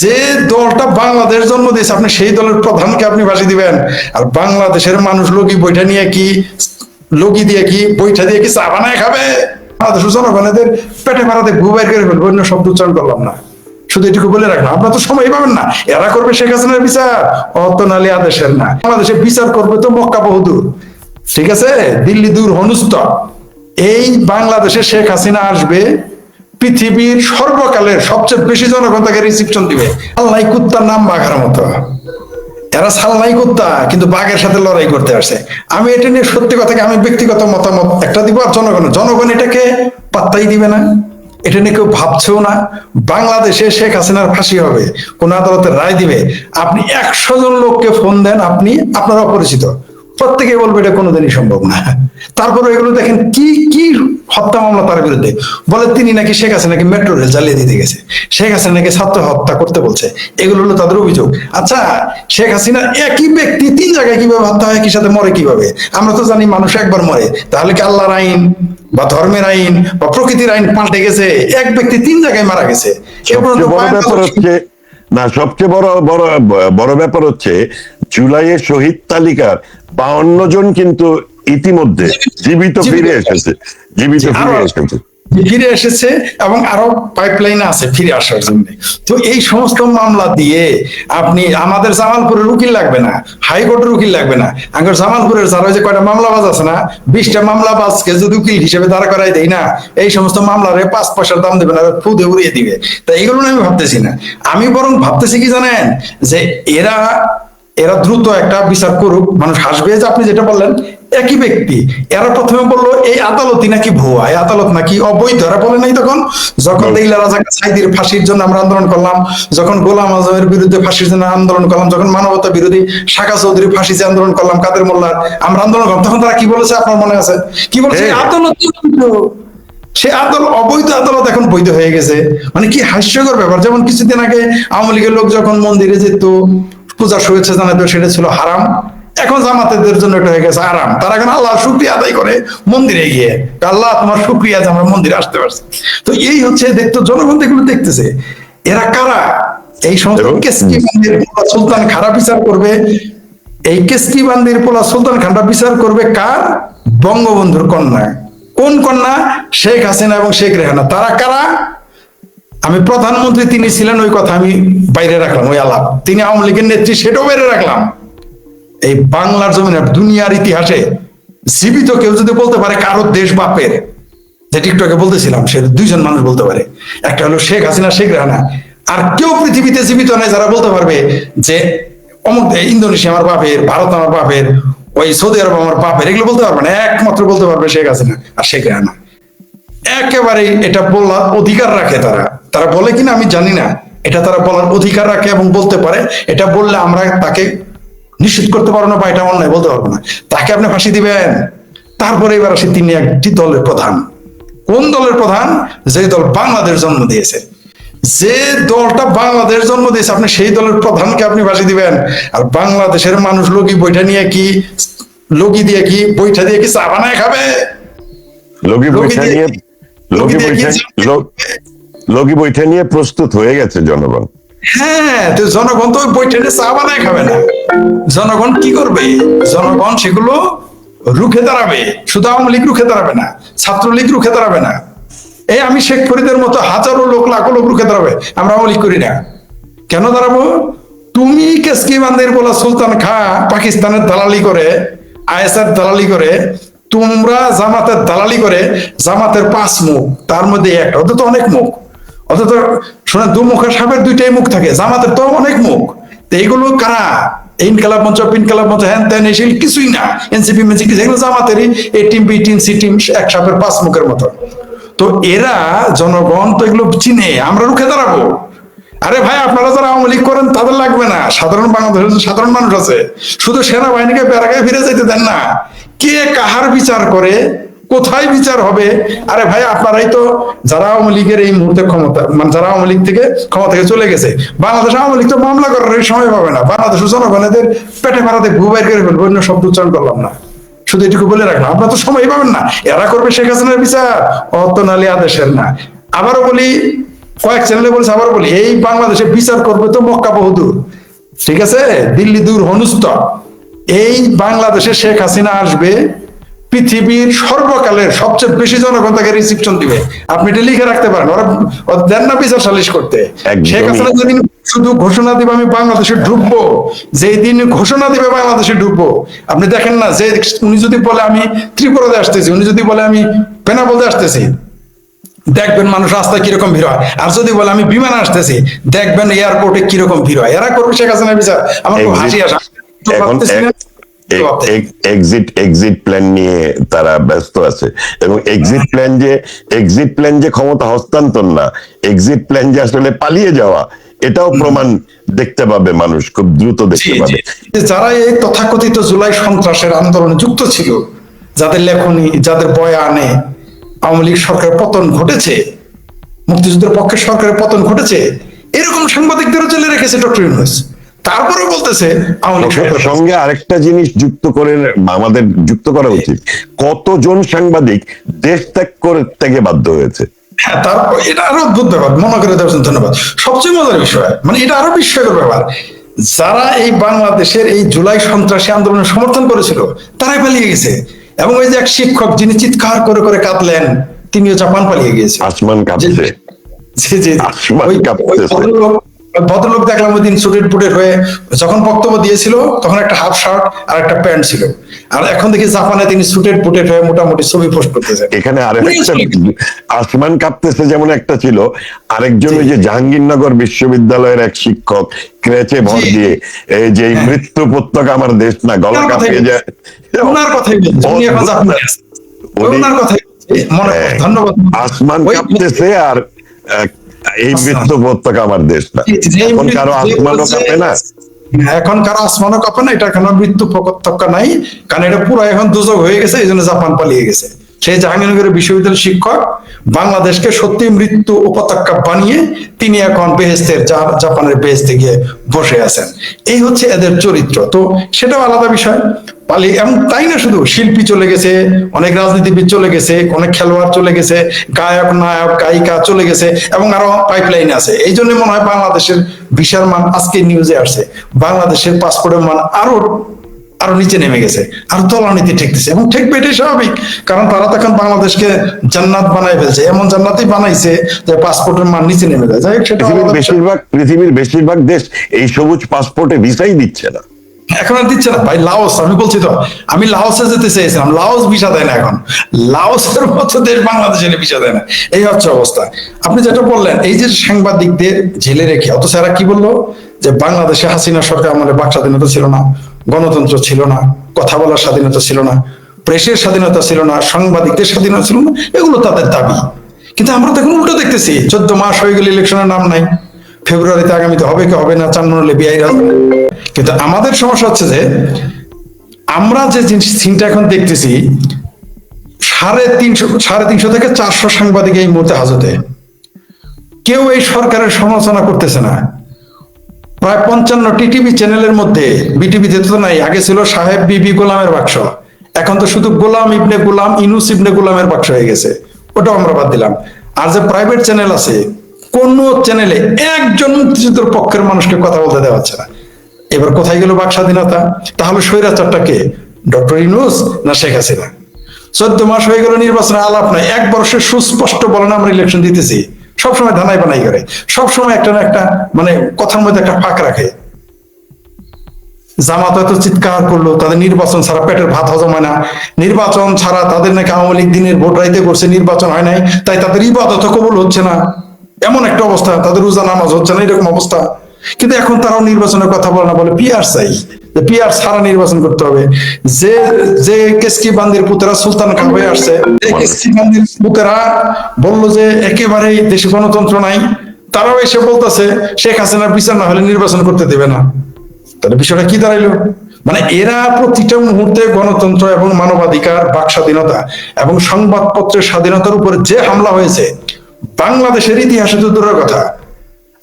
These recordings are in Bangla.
যে দলটা বাংলাদেশ জন্ম দিয়েছে, আপনি সেই দলের প্রধানকে আপনি ফাঁসি দিবেন। আর বাংলাদেশের মানুষ লোকি বইটা নিয়ে কি, লগি দিয়ে কি বইটা দিয়ে কি চা বানায় খাবে? বাংলাদেশের জনগণেদের পেটে ভাড়াতে ঘু বাইর করে ফেলবে, অন্য শব্দ উচ্চারণ করলাম না। শুধু এটুকু বলে রাখলাম, আপনারা তো সময় পাবেন না। এরা করবে শেখ হাসিনার বিচার অতনালি আদেশের না। বাংলাদেশে বিচার করবে তো মক্কা বহুদূর। ঠিক আছে? দিল্লি দূর, হনুস্ত। এই বাংলাদেশে শেখ হাসিনা আসবে পৃথিবীর সর্বকালের সবচেয়ে বেশি জনগণ তাকে রিসিপশন দিবে। আল্লাহ কুত্তার নাম বাঘার মতো। এরা সালনাই কুত্তা, কিন্তু বাঘের সাথে লড়াই করতে আসে। আমি এটা নিয়ে সত্যি কথা আমি ব্যক্তিগত মতামত একটা দিব আর জনগণ জনগণ এটাকে পাত্তাই দিবে না। এটা নিয়ে কেউ ভাবছেও না। বাংলাদেশে শেখ হাসিনার ফাঁসি হবে, কোন আদালতের রায় দিবে। আপনি একশো জন লোককে ফোন দেন, আপনি আপনার অপরিচিত। প্রত্যেকে বলবে এটা কোনোদিনই সম্ভব না। তারপরে এগুলো দেখেন কি কি হত্যা মামলা তার বিরুদ্ধে? বলে তিনি নাকি শেখ হাসিনাকে মেট্রো রেল জ্বালিয়ে দিতে গেছে। শেখ হাসিনা নাকি ছাত্র হত্যা করতে বলছে। এগুলো হলো তাদের অভিযোগ। আচ্ছা শেখ হাসিনা একই ব্যক্তি তিন জায়গায় কীভাবে হত্যা হয় কি সাথে মরে কীভাবে? আমরা তো জানি মানুষ একবার মরে। তাহলে কি আল্লাহর আইন বা ধর্মের আইন বা প্রকৃতির আইন পাল্টে গেছে? এক ব্যক্তি তিন জায়গায় মারা গেছে। না সবচেয়ে বড় বড় বড় ব্যাপার হচ্ছে জুলাইয়ের শহীদ তালিকার বাউন্ন জন কিন্তু ইতিমধ্যে জীবিত ফিরে এসেছে। জীবিত ফিরে এসেছে। ফিরে এসেছে এবং আরও পাইপলাইনে আছে ফিরে আসার জন্য। তো এই সমস্ত মামলা দিয়ে আপনি, আমাদের জামালপুরের উকিল লাগবে না, হাইকোর্টের উকিল লাগবে না। আঙ্গর জামালপুরের যারা যে কয়টা মামলাবাজ আছে না, বিশটা মামলাবাজকে যদি উকিল হিসেবে দাঁড়া করাই দেয় না, এই সমস্ত মামলারে পাঁচ পয়সার দাম দেবে না ফুদে উড়িয়ে দিবে। তা এগুলো আমি ভাবতেছি না। আমি বরং ভাবতেছি কি জানেন, যে এরা এরা দ্রুত একটা বিচার করুক, মানুষ হাসবে যে আপনি যেটা বললেন একই ব্যক্তি। এরা প্রথমে বলল এই আদালতই নাকি ভুয়া? এই আদালত নাকি অবৈধ? এরা বলে নাই তখন। যখন দেইলা রাজা সাইদির ফাঁসির জন্য আমরা আন্দোলন করলাম যখন গোলাম আজমের বিরুদ্ধে ফাঁসির জন্য আন্দোলন করলাম যখন মানবতা বিরোধী শাখা চৌধুরী ফাঁসি যে আন্দোলন করলাম কাদের মোল্লার আমরা আন্দোলন করলাম তখন তারা কি বলেছে আপনার মনে আছে? কি বলেছে? হ্যাঁ। আদালত সে আদালত অবৈধ আদালত এখন বৈধ হয়ে গেছে। মানে কি হাস্যকর ব্যাপার। যেমন কিছুদিন আগে আওয়ামী লীগের লোক যখন মন্দিরে যেত পূজা শুভেচ্ছা জানাতো সেটা ছিল হারাম। এখন জামাতেদের জন্য এটা হয়ে গেছে আরাম। তারা এখন আল্লাহ শুক্রিয়া আদায় করে মন্দিরে গিয়ে। আল্লাহ তোমার শুক্রিয়া যে আমরা মন্দিরে আসতে পারছি। তো এই হচ্ছে দেখতো জনগণ এগুলো দেখতেছে। এরা কারা? এই সমস্ত সুলতান খারাপ বিচার করবে। এই কেসকি বান্দির পোলা সুলতান খান্ডা বিচার করবে কার? বঙ্গবন্ধুর কন্যা। কোন কন্যা? শেখ হাসিনা এবং শেখ রেহানা। তারা কারা? আমি প্রধানমন্ত্রী তিনি ছিলেন ওই কথা আমি বাইরে রাখলাম ওই আলাপ। তিনি আওয়ামী লীগের নেত্রী সেটাও বাইরে রাখলাম। এই বাংলার জমিনে দুনিয়ার ইতিহাসে জীবিত কেউ যদি বলতে পারে কারও দেশ বাপের, যে টিকটকে বলতেছিলাম, সে দুইজন মানুষ বলতে পারে। একটা হলো শেখ হাসিনা, শেখ রেহানা আর কেউ পৃথিবীতে জীবিত নাই যারা বলতে পারবে যে, অমুক ইন্দোনেশিয়া আমার বাপের, ভারত আমার বাপের, ওই সৌদি আরব আমার বাপের, এগুলো বলতে পারবে না। একমাত্র বলতে পারবে শেখ হাসিনা আর শেখ রেহানা একেবারে এটা বলার অধিকার রাখে তারা। তারা বলে কিনা আমি জানি না। এটা তারা বলার অধিকার রাখে এবং বলতে পারে। এটা বললে আমরা তাকে নিশ্চিত করতে পারব না বা এটা অন্যায় বলতে পারব না। তাকে আপনি ফাঁসি দিবেন। তারপরে এবার আসে তিনি একটি দলের প্রধান। কোন দলের প্রধান? যে দল বাংলাদেশ জন্ম দিয়েছে। যে দলটা বাংলাদেশ জন্ম দিয়েছে আপনি সেই দলের প্রধানকে আপনি ফাঁসি দিবেন। আর বাংলাদেশের মানুষ লগি বইটা নিয়ে কি লগি দিয়ে কি বইটা দিয়ে কি চা বানায় খাবে? লগি লগি বৈঠা নিয়ে লগি লগি বৈঠা লগি বৈঠা নিয়ে প্রস্তুত হয়ে গেছে জনগণ। হ্যাঁ জনগণ তো ওই বইটা নিয়ে চা বানায় খাবে না। জনগণ কি করবে? জনগণ সেগুলো রুখে দাঁড়াবে। শুধু আওয়ামী লীগ রুখে দাঁড়াবে না, ছাত্রলীগ রুখে দাঁড়াবে না। এই আমি শেখ ফরিদের মতো হাজারো লোক, লাখো লোক রুখে দাঁড়াবে, আমরা আওয়ামী লীগ করি না। কেন দাঁড়াবো? তুমি কেসকি বান্দের বলা সুলতান খা, পাকিস্তানের দালালি করে, আইএসআর দালালি করে, তোমরা জামাতের দালালি করে, জামাতের পাঁচ মুখ, তার মধ্যে একটা, ওদের তো অনেক মুখ। অথচ শোনা দু মুখের সাপের দুইটাই মুখ থাকে, জামাতের তো অনেক মুখ। তো এইগুলো কারা? ইনকালাব মঞ্চ, পিনকালাব মঞ্চ হ্যান ত্যান এসে কিছুই না। এনসিপি মেনসি কিছু এগুলো জামাতেরই, A team B, team C, team এক সাপের পাঁচ মুখের মতো। তো এরা, জনগণ তো এগুলো চিনে, আমরা রুখে দাঁড়াবো। আরে ভাই, আপনারা যারা আওয়ামী লীগ করেন, তাদের লাগবে না। সাধারণ বাংলাদেশের সাধারণ মানুষ আছে। শুধু সেনাবাহিনীকে বেড়াকে ফিরে যেতে দেন না। কে কাহার বিচার করে? কোথায় বিচার হবে? আরে ভাই, আপনারাই তো যারা আওয়ামী লীগের এই মুহূর্তে ক্ষমতা মানে যারা আওয়ামী লীগ থেকে ক্ষমতা থেকে চলে গেছে, বাংলাদেশ আওয়ামী লীগ তো মামলা করার সময় পাবে না। বাংলাদেশের জনগণেদের পেটে ভাড়াতে ঘু বাইর করে ফেলবে, অন্য শব্দ উচ্চারণ করলাম না। শুধু এটুকু বলে রাখলাম, আপনারা তো সময় পাবেন না। এরা করবে শেখ হাসিনার বিচার অতনালি আদেশের না। আবারও বলি, কয়েক চ্যানেলে বলছে আবার বলি, এই বাংলাদেশে বিচার করবে তো মক্কা বহুদূর। ঠিক আছে? দিল্লি দূর হনুস্ত এই বাংলাদেশে শেখ হাসিনা আসবে পৃথিবীর সর্বকালের সবচেয়ে বেশি জনগণ তাকে রিসিপশন দিবে। আপনি এটা লিখে রাখতে পারেন ওরা দেন না বিচার সালিশ করতে। শেখ হাসিনা যেদিন শুধু ঘোষণা দিবে আমি বাংলাদেশে ঢুকবো যেই দিন ঘোষণা দিবে বাংলাদেশে ঢুকবো। আপনি দেখেন না যে উনি যদি বলে আমি ত্রিপুরাতে আসতেছি উনি যদি বলে আমি পেনাবলতে আসতেছি দেখবেন মানুষ রাস্তায় কীরকম ভিড় হয়। আর যদি বলে আমি বিমানে আসতেছি দেখবেন এয়ারপোর্টে কীরকম ভিড় হয়। এরা করবে শেখ হাসিনা বিচার। আমার খুব হাসি আসে। এক্সিট এক্সিট প্ল্যান নিয়ে তারা ব্যস্ত আছে। এবং এক্সিট প্ল্যান যে এক্সিট প্ল্যান যে ক্ষমতা হস্তান্তর না এক্সিট প্ল্যান যে আসলে পালিয়ে যাওয়া এটাও প্রমাণ দেখতে পাবে মানুষ খুব দ্রুত দেখতে পাবে। যারা এই তথাকথিত জুলাই সন্ত্রাসের আন্দোলনে যুক্ত ছিল যাদের লেখনী যাদের বয়ানে আওয়ামী লীগ সরকারের পতন ঘটেছে মুক্তিযুদ্ধের পক্ষে সরকারের পতন ঘটেছে এরকম সাংবাদিকদেরও জেলে রেখেছে ডক্টর ইউনুস। তারপরেও বলতেছে সঙ্গে আরেকটা জিনিস যুক্ত করে আমাদের যুক্ত করা উচিত। কতজন সাংবাদিক দেশ ত্যাগ করতে বাধ্য হয়েছে? হ্যাঁ তারপর এটা আরও অদ্ভুত ব্যাপার। মনে করে দেওয়ার ধন্যবাদ। সবচেয়ে মজার বিষয় মানে এটা আরও বিস্ময়কর ব্যাপার। যারা এই বাংলাদেশের এই জুলাই সন্ত্রাসী আন্দোলনের সমর্থন করেছিল তারাই পালিয়ে গেছে। এবং ওই যে এক শিক্ষক যিনি চিৎকার করে করে কাঁদলেন তিনিও জাপান পালিয়ে গিয়েছে। আসমান কাঁপছে। জি জি। আসমান। ভদ্রলোক দেখলাম ওই দিন সুটেড পুটেড হয়ে যখন বক্তব্য দিয়েছিল তখন একটা হাফ শার্ট আর একটা প্যান্ট ছিল। আর এখন দেখি জাপানে তিনি সুটেড পুটেড হয়ে মোটামুটি ছবি পোস্ট করতেছেন এখানে আরেকটা আসমান কাঁপতেছে যেমন একটা ছিল আরেকজন ওই যে জাহাঙ্গীরনগর বিশ্ববিদ্যালয়ের এক শিক্ষক ক্রেচে ভর দিয়ে এই যে মৃত্যু উপত্যকা আমার দেশ না গলা কাঁপিয়ে যায়। ওনার কথাই। ওনার কথাই মনে হ্যাঁ, ধন্যবাদ। আসমান কাঁপতেছে আর এই আসমান। মৃত্যু উপত্যকা আমার দেশ না। এখন কারও যে কাঁপে না? এখন কারও আসমানও কাঁপে না এটা এখন মৃত্যু উপত্যকা নাই কারণ এটা পুরো এখন দুজক হয়ে গেছে এই জন্য জাপান পালিয়ে গেছে। সেই জাহাঙ্গীরনগরের বিশ্ববিদ্যালয়ের শিক্ষক বাংলাদেশকে সত্যি মৃত্যু উপত্যকা বানিয়ে তিনি এখন বেহেস্তের জাপানের বেহেস্তে গিয়ে বসে আছেন। এই হচ্ছে এদের চরিত্র। তো সেটাও আলাদা বিষয়। পালিয়ে এবং তাই না শুধু? শিল্পী চলে গেছে, অনেক রাজনীতিবিদ চলে গেছে, অনেক খেলোয়াড় চলে গেছে, গায়ক, নায়ক, গায়িকা চলে গেছে, এবং আরও পাইপলাইন আছে। এই জন্য মনে হয় বাংলাদেশের ভিসার মান আজকে নিউজে আসছে। বাংলাদেশের পাসপোর্টের মান আরও আরও নিচে নেমে গেছে আরও তলানিতে ঠেকতেছে এবং ঠেকবে এটাই স্বাভাবিক। কারণ তারা তখন বাংলাদেশকে জান্নাত বানাই ফেলছে এমন জান্নাতই বানাইছে যে পাসপোর্টের মান নিচে নেমে যায়। যাই হোক সেটা। বেশিরভাগ পৃথিবীর বেশিরভাগ দেশ এই সবুজ পাসপোর্টে ভিসাই দিচ্ছে না। এখন আর দিচ্ছে না। ভাই লাওস আমি বলছি তো আমি লাওসে যেতে চেয়েছিলাম লাওস ভিসা দেয় না এখন। লাওসের মতো দেশ বাংলাদেশে ভিসা দেয় না। এই হচ্ছে অবস্থা। আপনি যেটা বললেন এই যে সাংবাদিকদের জেলে রেখে অথচ এরা কি বলল? যে বাংলাদেশে হাসিনা সরকার আমলে বাক স্বাধীনতা ছিল না। গণতন্ত্র ছিল না, কথা বলার স্বাধীনতা ছিল না, প্রেসের স্বাধীনতা ছিল না, সাংবাদিকদের স্বাধীনতা ছিল না, এগুলো তাদের দাবি। কিন্তু আমরা তো এখন উল্টো দেখতেছি, চোদ্দ মাস হয়ে গেলে ইলেকশনের নাম নাই, ফেব্রুয়ারিতে আগামীতে হবে কি হবে না, চার নহলে বিআই কিন্তু আমাদের সমস্যা হচ্ছে যে, আমরা যে সিনটা এখন দেখতেছি, সাড়ে তিনশো সাড়ে তিনশো থেকে চারশো সাংবাদিক এই মুহূর্তে হাজতে। কেউ এই সরকারের সমালোচনা করতেছে না। প্রায় পঞ্চান্ন টিটিভি চ্যানেলের মধ্যে বিটিভিতে তো নাই, আগে ছিল সাহেব বিবি গোলামের বাক্স। এখন তো শুধু গোলাম ইবনে গোলাম, ইনুস ইবনে গোলামের বাক্স হয়ে গেছে। ওটাও আমরা বাদ দিলাম। আর যে প্রাইভেট চ্যানেল আছে, কোন চ্যানেলে একজন মুক্তিযুদ্ধের পক্ষের মানুষকে কথা বলতে দেওয়া হচ্ছে না। এবার কোথায় গেল বাক স্বাধীনতা? তাহলে স্বৈরাচারটা কে? ডক্টর ইনুস না শেখ হাসিনা? চোদ্দ মাস হয়ে গেল নির্বাচনে আলাপ নাই এক বর্ষে সুস্পষ্ট বলেন, আমরা ইলেকশন দিতেছি। সবসময় ধানাই বানাই করে। সবসময় একটা না একটা মানে কথার মধ্যে একটা ফাঁক রাখে। জামাত হয়তো চিৎকার করল, তাদের নির্বাচন ছাড়া পেটের ভাত হজম হয় না। নির্বাচন ছাড়া তাদের নাকি আওয়ামী লীগ দিনের ভোট রাইতে করছে, নির্বাচন হয় নাই। তাই তাদের ইবাদত কবল হচ্ছে না। এমন একটা অবস্থা, তাদের রোজা নামাজ হচ্ছে না, এরকম অবস্থা। কিন্তু এখন তারাও নির্বাচনের কথা বলে না, বলে পিআর চাই। পিআর ছাড়া নির্বাচন করতে হবে। যে যে কেসকি বান্দির পুতেরা সুলতান খান হয়ে আসছে কেসকি বান্দির যে দেশে গণতন্ত্র নাই। তারাও এসে বলতেছে, শেখ হাসিনার বিচার না হলে নির্বাচন করতে দেবে না। তাহলে বিষয়টা কি দাঁড়াইলো? মানে এরা প্রতিটা মুহূর্তে গণতন্ত্র এবং মানবাধিকার বাক স্বাধীনতা এবং সংবাদপত্রের স্বাধীনতার উপরে যে হামলা হয়েছে, বাংলাদেশের ইতিহাসে তো দূরের কথা।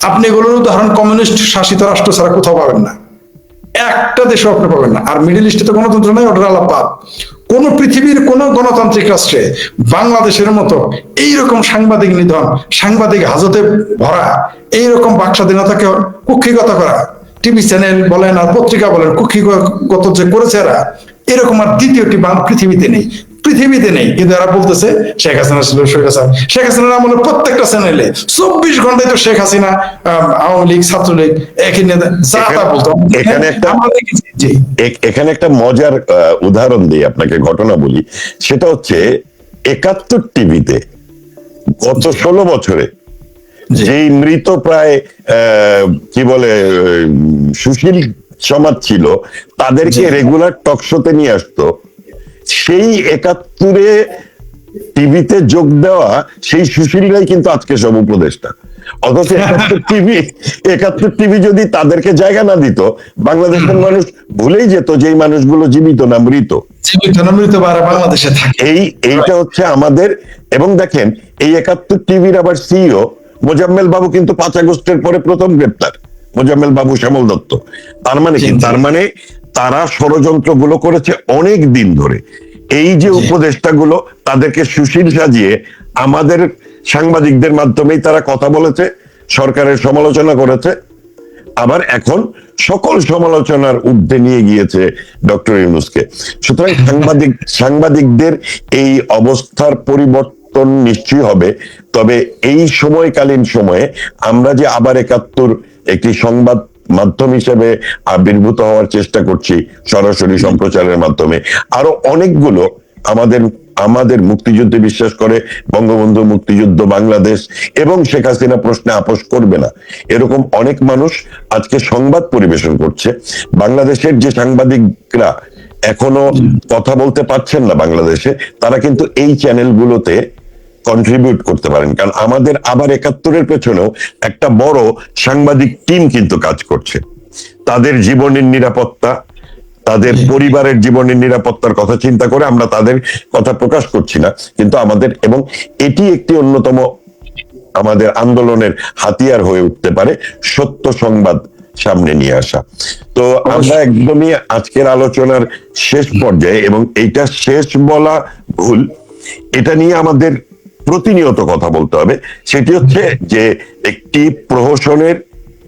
আপনি এগুলোর উদাহরণ কমিউনিস্ট শাসিত রাষ্ট্র ছাড়া কোথাও পাবেন না। একটা দেশে আপনি পাবেন না। আর মিডিল ইস্টে তো গণতন্ত্র নাই, ওটার আলাপাত কোন পৃথিবীর, কোন গণতান্ত্রিক রাষ্ট্রে বাংলাদেশের মতো এইরকম সাংবাদিক নিধন, সাংবাদিক হাজতে ভরা, এইরকম বাক স্বাধীনতাকে কুক্ষিগত করা, টিভি চ্যানেল বলেন আর পত্রিকা বলেন কুক্ষিগত যে করেছে এরা, এরকম আর দ্বিতীয়টি পৃথিবীতে নেই। পৃথিবীতে নেই। কিন্তু এরা বলতেছে শেখ হাসিনা ছিল শেখ হাসিনা। শেখ হাসিনার আমলে প্রত্যেকটা চ্যানেলে। চব্বিশ ঘন্টায় তো শেখ হাসিনা আওয়ামী লীগ ছাত্রলীগ একই নেতা যা তা বলতো। এখানে একটা- এখানে একটা মজার উদাহরণ দিই আপনাকে ঘটনা বলি। সেটা হচ্ছে একাত্তর টিভিতে গত ষোলো বছরে। যেই মৃত প্রায় আহ, কি বলে সুশীল সমাজ ছিল তাদেরকে রেগুলার টকশোতে নিয়ে আসতো। সেই একাত্তরে টিভিতে যোগ দেওয়া সেই সুশীলরাই কিন্তু আজকে সব উপদেষ্টা। অথচ একাত্তর টিভি একাত্তর টিভি যদি তাদেরকে জায়গা না দিত বাংলাদেশের মানুষ ভুলেই যেত যে এই মানুষগুলো জীবিত না মৃত। জীবিত না মৃত বাংলাদেশে থাকে। এই এইটা হচ্ছে আমাদের এবং দেখেন এই একাত্তর টিভির আবার সিইও মোজাম্মেল বাবু কিন্তু পাঁচ আগস্টের পরে প্রথম গ্রেপ্তার মোজাম্মেল বাবু শ্যামল দত্ত। তার মানে কি। তার মানে তারা ষড়যন্ত্রগুলো করেছে অনেক দিন ধরে। এই যে উপদেষ্টাগুলো তাদেরকে সুশীল সাজিয়ে আমাদের সাংবাদিকদের মাধ্যমেই তারা কথা বলেছে সরকারের সমালোচনা করেছে। আবার এখন সকল সমালোচনার ঊর্ধ্বে নিয়ে গিয়েছে ডক্টর ইউনুসকে। সুতরাং সাংবাদিক সাংবাদিকদের এই অবস্থার পরিবর্তন নিশ্চয়ই হবে। তবে এই সময়কালীন সময়ে আমরা যে আবার একাত্তর একটি সংবাদ মাধ্যম হিসেবে আবির্ভূত হওয়ার চেষ্টা করছি সরাসরি সম্প্রচারের মাধ্যমে। আরও অনেকগুলো আমাদের আমাদের মুক্তিযুদ্ধে বিশ্বাস করে বঙ্গবন্ধু মুক্তিযুদ্ধ বাংলাদেশ এবং শেখ হাসিনা প্রশ্নে আপোষ করবে না। এরকম অনেক মানুষ আজকে সংবাদ পরিবেশন করছে। বাংলাদেশের যে সাংবাদিকরা এখনও কথা বলতে পারছেন না বাংলাদেশে তারা কিন্তু এই চ্যানেলগুলোতে কন্ট্রিবিউট করতে পারেন। কারণ আমাদের আবার একাত্তরের পেছনেও একটা বড় সাংবাদিক টিম কিন্তু কাজ করছে। তাদের জীবনের নিরাপত্তা তাদের পরিবারের জীবনের নিরাপত্তার কথা চিন্তা করে আমরা তাদের কথা প্রকাশ করছি না। কিন্তু আমাদের এবং এটি একটি অন্যতম আমাদের আন্দোলনের হাতিয়ার হয়ে উঠতে পারে সত্য সংবাদ সামনে নিয়ে আসা। তো আমরা একদমই আজকের আলোচনার শেষ পর্যায়ে এবং এইটা শেষ বলা ভুল। এটা নিয়ে আমাদের প্রতিনিয়ত কথা বলতে হবে। সেটি হচ্ছে যে একটি প্রহসনের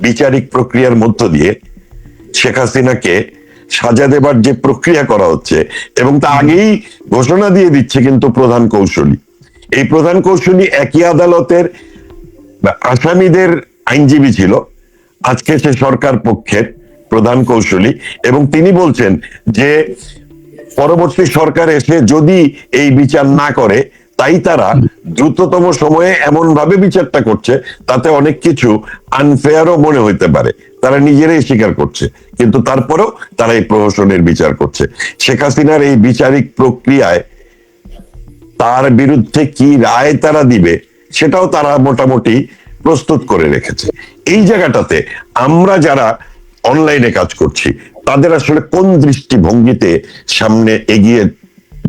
বিচারিক প্রক্রিয়ার মধ্য দিয়ে শেখ হাসিনাকে সাজা দেবার যে প্রক্রিয়া করা হচ্ছে এবং তা আগেই ঘোষণা দিয়ে দিচ্ছে কিন্তু প্রধান কৌশলী। এই প্রধান কৌশলী একই আদালতের আসামিদের আইনজীবী ছিল। আজকে সে সরকার পক্ষের প্রধান কৌশলী এবং তিনি বলছেন যে পরবর্তী সরকার এসে যদি এই বিচার না করে তাই তারা দ্রুততম সময়ে এমন ভাবে বিচারটা করছে, তাতে অনেক কিছু আনফেয়ারও মনে হইতে পারে। তারা নিজেরাই স্বীকার করছে, কিন্তু তারপরেও তারা এই প্রহসনের বিচার করছে। শেখ হাসিনার এই বিচারিক প্রক্রিয়ায় তার বিরুদ্ধে কি রায় তারা দিবে, সেটাও তারা মোটামুটি প্রস্তুত করে রেখেছে। এই জায়গাটাতে আমরা যারা অনলাইনে কাজ করছি, তাদের আসলে কোন দৃষ্টিভঙ্গিতে সামনে এগিয়ে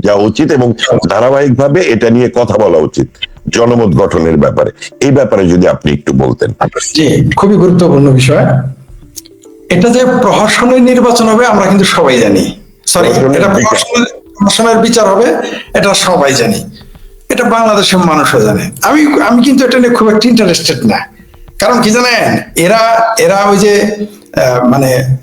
যাওয়া উচিত এবং ধারাবাহিকভাবে এটা নিয়ে কথা বলা উচিত জনমত গঠনের ব্যাপারে। এই ব্যাপারে যদি আপনি একটু বলতেন। জি খুবই গুরুত্বপূর্ণ বিষয়। এটা যে প্রহসনের নির্বাচন হবে আমরা কিন্তু সবাই জানি। সরি এটা। প্রহসনের বিচার হবে এটা সবাই জানি। এটা বাংলাদেশের মানুষও জানে। আমি আমি কিন্তু এটা নিয়ে খুব একটা ইন্টারেস্টেড না। কারণ কি জানেন এরা এরা ওই যে আহ, মানে